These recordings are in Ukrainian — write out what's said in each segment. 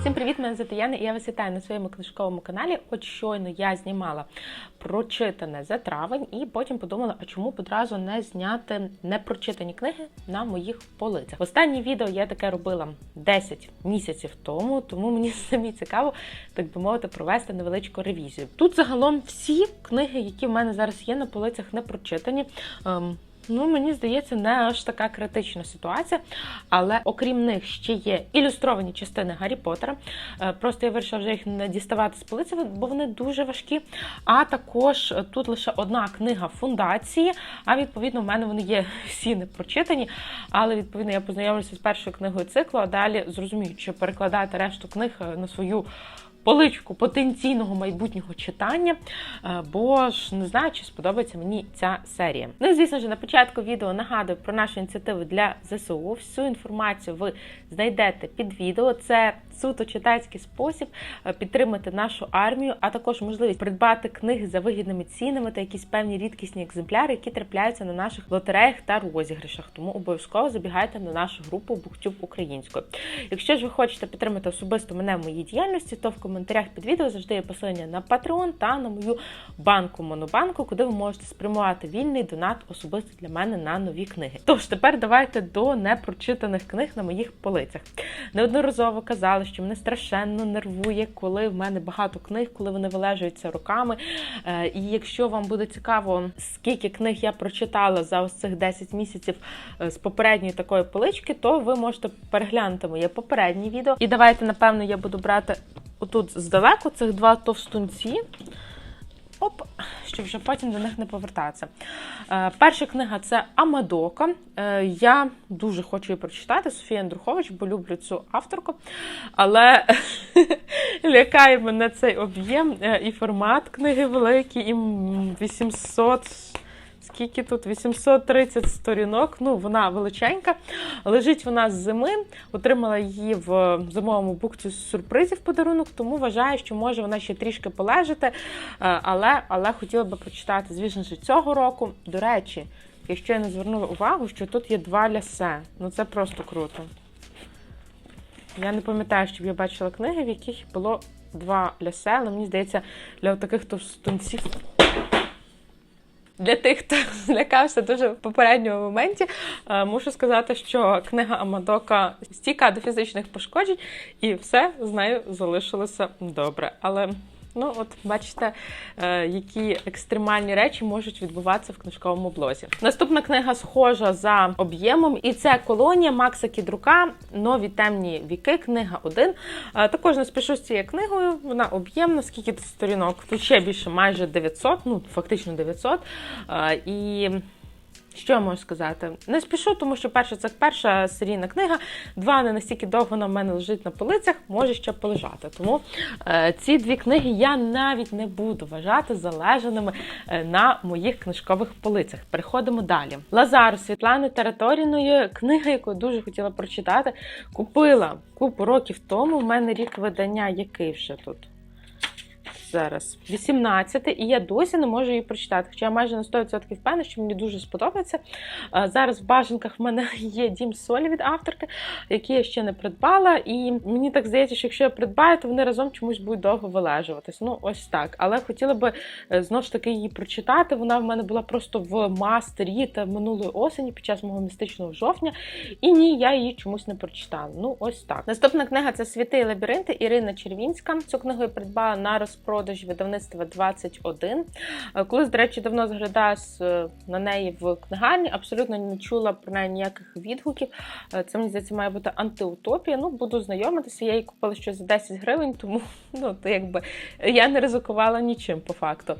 Всім привіт, мене звати Яна, і я вас вітаю на своєму книжковому каналі. От щойно я знімала прочитане за травень, і потім подумала, а чому б одразу не зняти непрочитані книги на моїх полицях. Останнє відео я таке робила 10 місяців тому, тому мені самі цікаво, так би мовити, провести невеличку ревізію. Тут загалом всі книги, які в мене зараз є на полицях, не прочитані. Ну, мені здається, не аж така критична ситуація. Але окрім них ще є ілюстровані частини Гаррі Поттера. Е, Просто я вирішила вже їх не діставати з полиці, бо вони дуже важкі. А також тут лише одна книга фундації. А відповідно, в мене вони є всі не прочитані. Але відповідно я познайомилася з першою книгою циклу, а далі зрозумію, чи перекладати решту книг е, на свою поличку потенційного майбутнього читання, е, бо ж не знаю, чи сподобається мені ця серія. Ну звісно ж, на початку відео нагадую про нашу ініціативу для ЗСУ. Всю інформацію ви знайдете під відео. Це суто читацький спосіб е, підтримати нашу армію, а також можливість придбати книги за вигідними цінами та якісь певні рідкісні екземпляри, які трапляються на наших лотереях та розіграшах. Тому обов'язково забігайте на нашу групу BookTube українською. Якщо ж ви хочете підтримати особисто мене в моїй діяльності, то в коментарях під відео завжди є посилання на Patreon та на мою банку Монобанку, куди ви можете спрямувати вільний донат особисто для мене на нові книги. Тож тепер давайте до непрочитаних книг на моїх полицях. Неодноразово казали, що мене страшенно нервує, коли в мене багато книг, коли вони вилежуються роками. Е, І якщо вам буде цікаво, скільки книг я прочитала за ось цих 10 місяців е, з попередньої такої полички, то ви можете переглянути моє попереднє відео. І давайте, напевно, я буду брати отут здалеку цих два товстунці. Оп, щоб вже потім до них не повертатися. Е, перша книга це Амадока. Е, я дуже хочу її прочитати Софія Андрухович, бо люблю цю авторку. Але лякає мене цей об'єм е, і формат книги великий, і 800. Скільки тут 830 сторінок, ну вона величенька. Лежить вона з зими. Отримала її в зимовому букці сюрпризів подарунок, тому вважаю, що може вона ще трішки полежати. Е, Але, але хотіла би прочитати, звісно ж, цього року. До речі, якщо я не звернула увагу, що тут є два лясе. Ну це просто круто. Я не пам'ятаю, щоб я бачила книги, в яких було два лясе, але мені здається, для таких товстунців. Для тих, хто злякався дуже в попередньому моменті, е, мушу сказати, що книга Амадока стійка до фізичних пошкоджень, і все з нею залишилося добре. Але ну, от бачите, е, які екстремальні речі можуть відбуватися в книжковому блозі. Наступна книга схожа за об'ємом, і це колонія Макса Кідрука. Нові темні віки. Книга 1. Е, Також не спішу з цією книгою. Вона об'ємна, скільки сторінок? Тут ще більше, майже 900, ну фактично 900. Е, І що я можу сказати? Не спішу, тому що перше, це перша серійна книга. Два не настільки довго в мене лежить на полицях, може ще полежати. Тому е, ці дві книги я навіть не буду вважати залежаними е, на моїх книжкових полицях. Переходимо далі. Лазар Світлани Тераторіної, книга, яку я дуже хотіла прочитати, купила купу років тому. У мене рік видання, який вже тут. Зараз 18, і я досі не можу її прочитати. Хоча я майже на 100% впевнена, що мені дуже сподобається. Зараз в бажанках в мене є дім солі від авторки, які я ще не придбала. І мені так здається, що якщо я придбаю, то вони разом чомусь будуть довго вилежуватись. Ну, ось так. Але хотіла би е, знову ж таки її прочитати. Вона в мене була просто в мастері та минулої осені під час мого містичного жовтня. І ні, я її чомусь не прочитала. Ну, ось так. Наступна книга це Світи і лабіринти Ірина Червінська. Цю книгу я придбала на розпродажі видавництва 21. Е, Колись, до речі, давно заглядала е, на неї в книгарні, абсолютно не чула про неї ніяких відгуків. Е, Це мені здається має бути антиутопія. Ну, буду знайомитися. Я її купила ще за 10 гривень, тому ну, то якби я не ризикувала нічим по факту.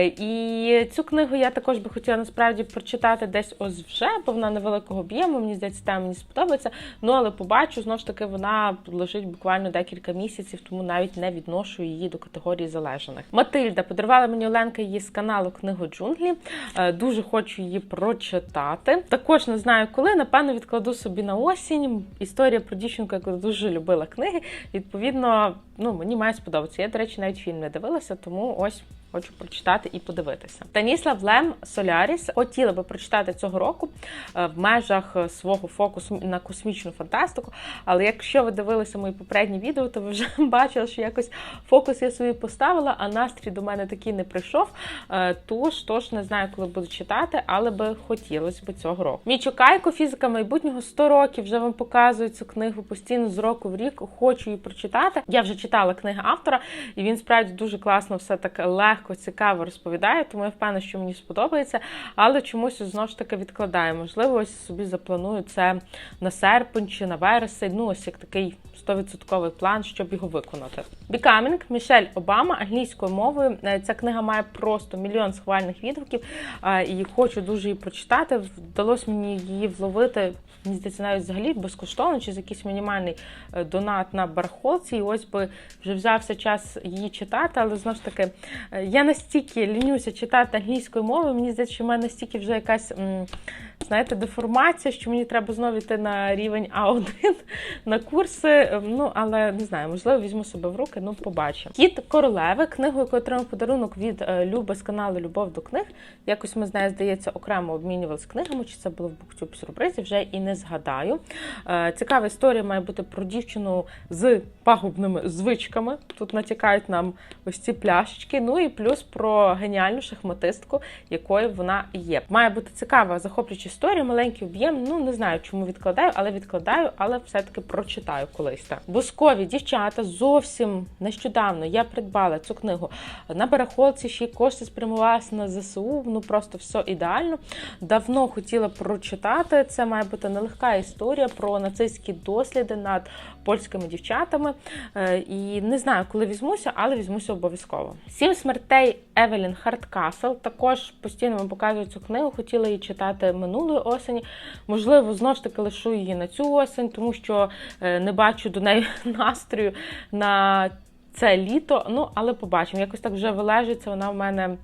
І цю книгу я також би хотіла насправді прочитати десь ось вже, бо вона невеликого об'єму. Мені здається, там мені сподобається. Ну але побачу, знову ж таки, вона лежить буквально декілька місяців, тому навіть не відношу її до категорії залежаних. Матильда подарувала мені Оленка її з каналу Книгу Джунглі. Е, Дуже хочу її прочитати. Також не знаю коли. Напевно, відкладу собі на осінь. Історія про дівчинку, яка дуже любила книги. Відповідно, ну мені має сподобатися. Я, до речі, навіть фільм не дивилася, тому ось. Хочу прочитати і подивитися. Таніслав Лем Соляріс хотіла би прочитати цього року е, в межах свого фокусу на космічну фантастику. Але якщо ви дивилися мої попередні відео, то ви вже бачили, що якось фокус я собі поставила, а настрій до мене такий не прийшов. Е, Тож, тож не знаю, коли буду читати, але би хотілося б цього року. Мічо Кайко, фізика майбутнього 100 років. Вже вам показую цю книгу постійно з року в рік. Хочу її прочитати. Я вже читала книги автора, і він справді дуже класно все так легко цікаво розповідає, тому я впевнена, що мені сподобається, але чомусь знову ж таки відкладаю. Можливо, ось собі запланую це на серпень чи на вересень. Ну, ось як такий 100% план, щоб його виконати. Becoming Мішель Обама англійською мовою. Е, Ця книга має просто мільйон схвальних відгуків, е, і хочу дуже її прочитати. Вдалося мені її вловити. Мені здається, навіть взагалі безкоштовно чи за якийсь мінімальний е, донат на барахолці. І ось би вже взявся час її читати, але знову ж таки я настільки лінюся читати англійською мовою, мені здається, що в мене настільки вже якась, знаєте, деформація, що мені треба знову йти на рівень А1 на курси. Ну, але не знаю, можливо, візьму себе в руки, ну побачимо. Кіт королеви, книгу, яку отримав подарунок від е, Люби з каналу Любов до книг. Якось ми з нею, здається, окремо обмінювалися книгами, чи це було в буктюб сюрпризі, вже і не згадаю. Е, цікава історія має бути про дівчину з пагубними звичками. Тут натякають нам ось ці пляшечки. Ну і плюс про геніальну шахматистку, якою вона є. Має бути цікава, захоплююча історія, маленький об'єм. Ну не знаю, чому відкладаю, але відкладаю, але все-таки прочитаю колись. так. Бускові дівчата зовсім нещодавно я придбала цю книгу на барахолці, ще й кошти спрямувалися на ЗСУ. Ну просто все ідеально. Давно хотіла прочитати. Це має бути нелегка історія про нацистські досліди над польськими дівчатами. Е, і не знаю, коли візьмуся, але візьмуся обов'язково. Сім смертей Евелін Хардкасл. Також постійно вам показую цю книгу. Хотіла її читати минулої осені. Можливо, знову ж таки лишу її на цю осень, тому що е, не бачу до неї настрою на це літо. Ну, але побачимо. Якось так вже вилежиться. Вона в мене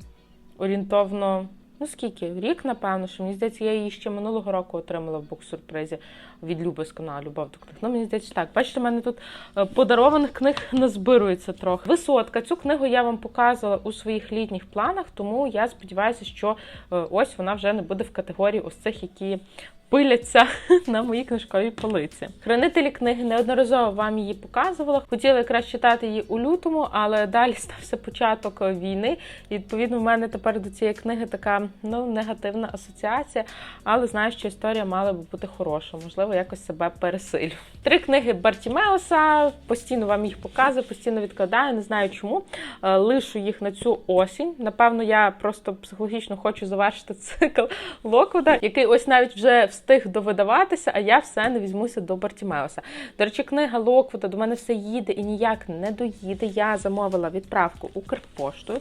орієнтовно. Ну скільки? Рік, напевно, що мені здається, я її ще минулого року отримала в буксюрпризі від Люби з каналу Любов до книг. Ну, мені здається, так. Бачите, в мене тут е, подарованих книг назбирується трохи. Висотка. Цю книгу я вам показувала у своїх літніх планах, тому я сподіваюся, що е, ось вона вже не буде в категорії ось цих, які пиляться на моїй книжковій полиці. Хранителі книги неодноразово вам її показувала. Хотіла якраз читати її у лютому, але далі стався початок війни. І відповідно в мене тепер до цієї книги така ну негативна асоціація. Але знаю, що історія мала би бути хороша. Можливо, якось себе пересилю. Три книги Бартімеуса. Постійно вам їх показую, постійно відкладаю. Не знаю чому. Е, лишу їх на цю осінь. Напевно, я просто психологічно хочу завершити цикл Локвуда, який ось навіть вже встиг довидаватися, а я все не візьмуся до Бартімеуса. До речі, книга Локвуда до мене все їде і ніяк не доїде. Я замовила відправку Укрпоштою.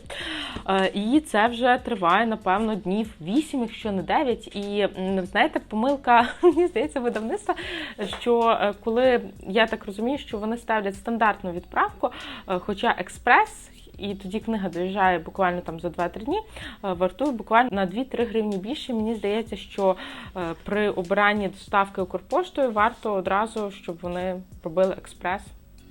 Е, і це вже триває, напевно, днів 8, якщо не 9. І знаєте, помилка, мені здається, видавництва, що е, коли я так розумію, що вони ставлять стандартну відправку, е, хоча експрес і тоді книга доїжджає буквально там за 2-3 дні, е, вартує буквально на 2-3 гривні більше. Мені здається, що е, при обиранні доставки Укрпоштою варто одразу, щоб вони робили експрес.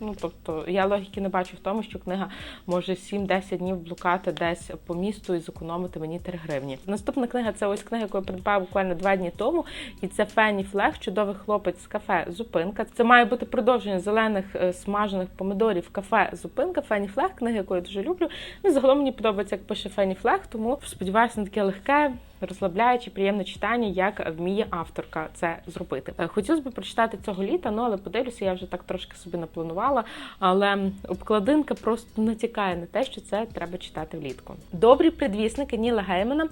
Ну, тобто я логіки не бачу в тому, що книга може 7-10 днів блукати десь по місту і зекономити мені 3 гривні. Наступна книга це ось книга, яку я придбала буквально 2 дні тому. І це Фенні Флег, чудовий хлопець з кафе Зупинка. Це має бути продовження зелених е, смажених помидорів кафе Зупинка. Фенні Флег, книга, яку я дуже люблю. Ну, загалом мені подобається, як пише Фенні Флег, тому сподіваюся на таке легке розслабляюче, приємне читання, як вміє авторка це зробити. Е, хотілося б прочитати цього літа, ну але подивлюся, я вже так трошки собі напланувала. Але обкладинка просто натякає на те, що це треба читати влітку. Добрі предвісники Ніла Геймана.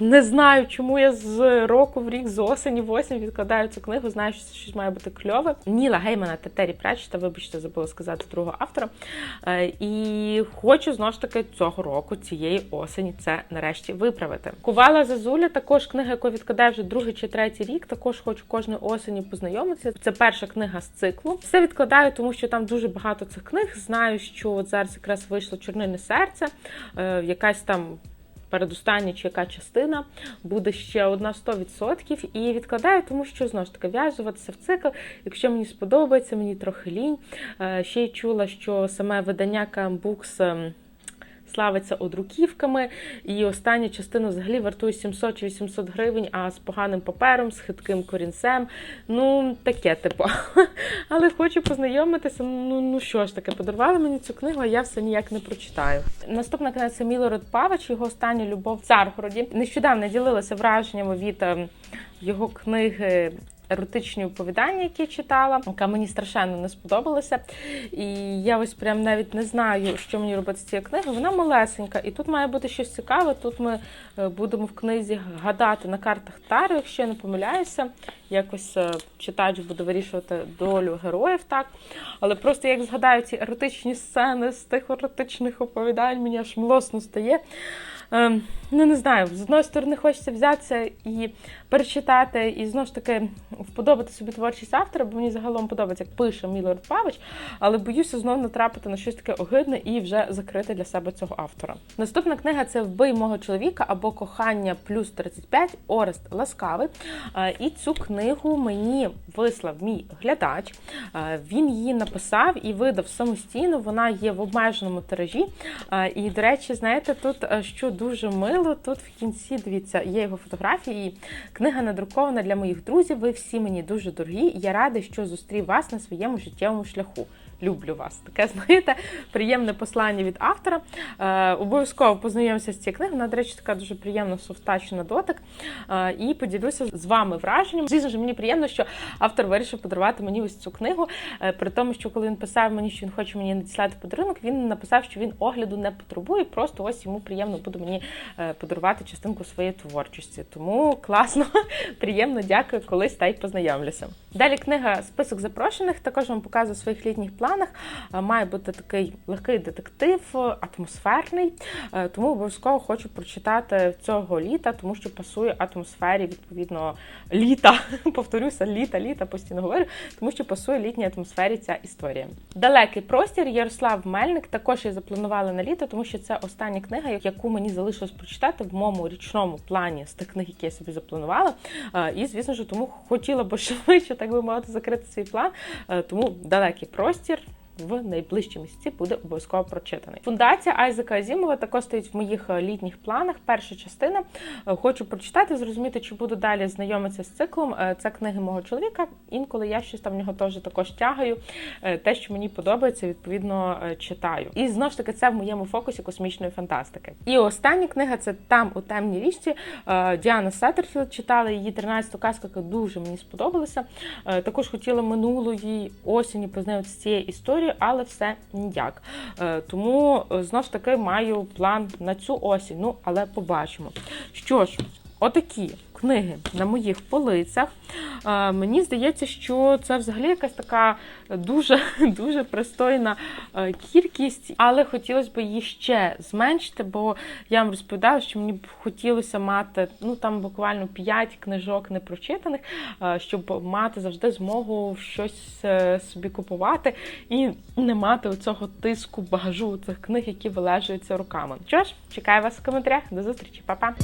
Не знаю, чому я з року в рік, з осені в відкладаю цю книгу. Знаю, що щось має бути кльове. Ніла Геймана та Террі Пратчета, вибачте, забула сказати другого автора. Е, і хочу знову ж таки цього року, цієї осені, це нарешті виправити. Кувала Зазуля, також книга, яку відкладаю вже другий чи третій рік. Також хочу кожної осені познайомитися. Це перша книга з циклу. Все відкладаю, тому що там дуже багато цих книг. Знаю, що от зараз якраз вийшло Чорнине серце, е, якась там передостання чи яка частина, буде ще одна 100%. І відкладаю, тому що знову ж таки в'язуватися в цикл. Якщо мені сподобається, мені трохи лінь. Е, Ще й чула, що саме видання Books ем, славиться одруківками, і остання частина взагалі вартує 700 чи 800 гривень, а з поганим папером, з хитким корінцем. Ну, таке типу. Але хочу познайомитися. Ну, ну що ж таке, подарували мені цю книгу, а я все ніяк не прочитаю. Наступна книга це Мілород Павич, його остання любов в Царгороді. Нещодавно ділилася враженнями від ем, його книги. Еротичні оповідання, які читала, яка мені страшенно не сподобалася. І я ось прям навіть не знаю, що мені робити з цією книгою. Вона малесенька, і тут має бути щось цікаве. Тут ми е, будемо в книзі гадати на картах Тару, якщо я не помиляюся. Якось е, читач буде вирішувати долю героїв, так. Але просто як згадаю ці еротичні сцени з тих еротичних оповідань, мені аж млосно стає. Ем, ну не знаю, з одної сторони хочеться взятися і перечитати, і знову ж таки вподобати собі творчість автора, бо мені загалом подобається, як пише Мілорд Павич, але боюся знову натрапити на щось таке огидне і вже закрити для себе цього автора. Наступна книга це Вбий мого чоловіка або Кохання плюс 35 Орест Ласкавий. Е, І цю книгу мені вислав мій глядач. Е, Він її написав і видав самостійно. Вона є в обмеженому тиражі. Е, І, до речі, знаєте, тут що дуже мило, тут в кінці дивіться, є його фотографії. Книга надрукована для моїх друзів. Ви всі мені дуже дорогі. Я радий, що зустрів вас на своєму життєвому шляху. Люблю вас. Таке, знаєте, приємне послання від автора. Е, обов'язково познайомся з цією книгою. Вона, до речі, така дуже приємна софтач дотик. Е, і поділюся з вами враженням. Звісно ж, мені приємно, що автор вирішив подарувати мені ось цю книгу. Е, при тому, що коли він писав мені, що він хоче мені надіслати подарунок, він написав, що він огляду не потребує. Просто ось йому приємно буде мені е, подарувати частинку своєї творчості. Тому класно, приємно, дякую, колись та й познайомлюся. Далі книга Список запрошених. Також вам показую своїх літніх планах. Е, Має бути такий легкий детектив, атмосферний. Е, Тому обов'язково хочу прочитати цього літа, тому що пасує атмосфері відповідно літа. Повторюся, літа, літа постійно говорю, тому що пасує літній атмосфері ця історія. Далекий простір Ярослав Мельник також я запланувала на літо, тому що це остання книга, яку мені залишилось прочитати в моєму річному плані з тих книг, які я собі запланувала. Е, І, звісно ж, тому хотіла б швидше, так би мовити, закрити свій план. Е, Тому далекий простір. В найближчі місяці буде обов'язково прочитаний. Фундація Айзека Азімова також стоїть в моїх е, літніх планах. Перша частина Е, хочу прочитати, зрозуміти, чи буду далі знайомитися з циклом. Е, Це книги мого чоловіка. Інколи я щось там в нього теж також тягаю. Те, що мені подобається, відповідно читаю. І знову ж таки, це в моєму фокусі космічної фантастики. І остання книга це там у темній річці. Діана Сеттерфілд читала її 13-ту казку, яка дуже мені сподобалася. Також хотіла минулої осені познайомитися з цією історією, але все ніяк. Е, Тому знов ж таки маю план на цю осінь. Ну, але побачимо. Що ж, отакі книги на моїх полицях. Мені здається, що це взагалі якась така дуже дуже пристойна е, кількість, але хотілося б її ще зменшити, бо я вам розповідала, що мені б хотілося мати ну там буквально 5 книжок непрочитаних, е, щоб мати завжди змогу щось е, собі купувати і не мати оцього тиску багажу цих книг, які вилежуються руками. Що ж, чекаю вас в коментарях. До зустрічі, Па-па!